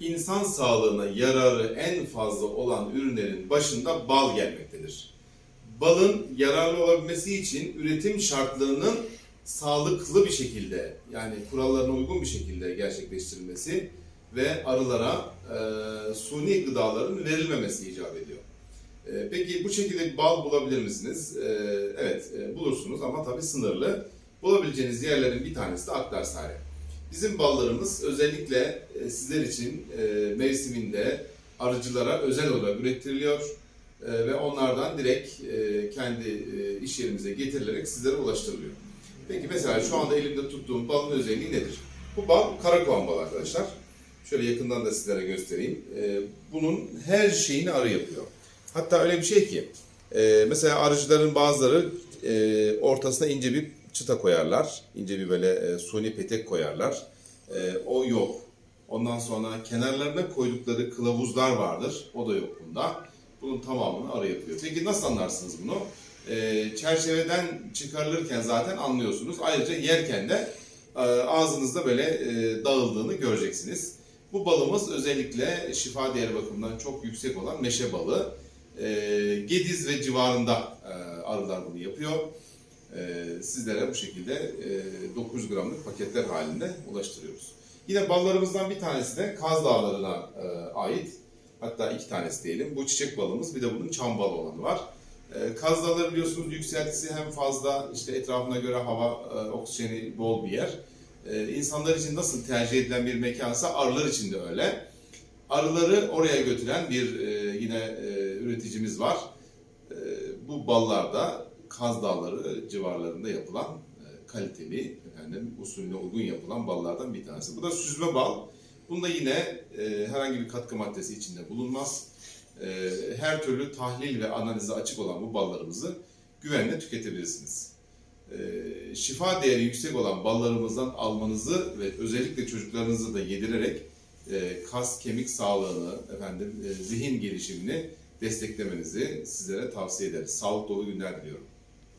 insan sağlığına yararı en fazla olan ürünlerin başında bal gelmektedir. Balın yararlı olabilmesi için üretim şartlarının sağlıklı bir şekilde yani kurallarına uygun bir şekilde gerçekleştirilmesi ve arılara e, suni gıdaların verilmemesi icap ediyor. E, peki bu şekilde bal bulabilir misiniz? E, evet e, bulursunuz ama tabii sınırlı. Bulabileceğiniz yerlerin bir tanesi de Akdersare. Bizim ballarımız özellikle e, sizler için e, mevsiminde arıcılara özel olarak ürettiriliyor e, ve onlardan direkt kendi iş yerimize getirilerek sizlere ulaştırılıyor. Peki mesela şu anda elimde tuttuğum balın özelliği nedir? Bu bal karakoğan balı arkadaşlar. Şöyle yakından da sizlere göstereyim. Bunun her şeyini arı yapıyor. Hatta öyle bir şey ki mesela arıcıların bazıları ortasına ince bir çıta koyarlar. İnce bir böyle e, suni petek koyarlar. E, o yok. Ondan sonra kenarlarına koydukları kılavuzlar vardır. O da yok bunda. Bunun tamamını arı yapıyor. Peki nasıl anlarsınız bunu? E, çerçeveden çıkarılırken zaten anlıyorsunuz. Ayrıca yerken de e, ağzınızda böyle e, dağıldığını göreceksiniz. Bu balımız özellikle şifa değeri bakımından çok yüksek olan meşe balı. E, Gediz ve civarında e, arılar bunu yapıyor. E, sizlere bu şekilde e, 900 gramlık paketler halinde ulaştırıyoruz. Yine ballarımızdan bir tanesi de Kaz Dağları'na e, ait. Hatta iki tanesi diyelim. Bu çiçek balımız bir de bunun çam balı olanı var. E, Kaz Dağları biliyorsunuz yükseltisi hem fazla işte etrafına göre hava, e, oksijeni bol bir yer. E, insanlar için nasıl tercih edilen bir mekansa arılar için de öyle. Arıları oraya götüren bir e, yine e, üreticimiz var. E, bu ballarda Kaz Dağları civarlarında yapılan e, kaliteli, efendim usulüne uygun yapılan ballardan bir tanesi. Bu da süzme bal. Bunda yine e, herhangi bir katkı maddesi içinde bulunmaz. E, her türlü tahlil ve analize açık olan bu ballarımızı güvenle tüketebilirsiniz. E, şifa değeri yüksek olan ballarımızdan almanızı ve özellikle çocuklarınızı da yedirerek e, kas kemik sağlığını, efendim e, zihin gelişimini desteklemenizi sizlere tavsiye ederiz. Sağlık dolu günler diliyorum.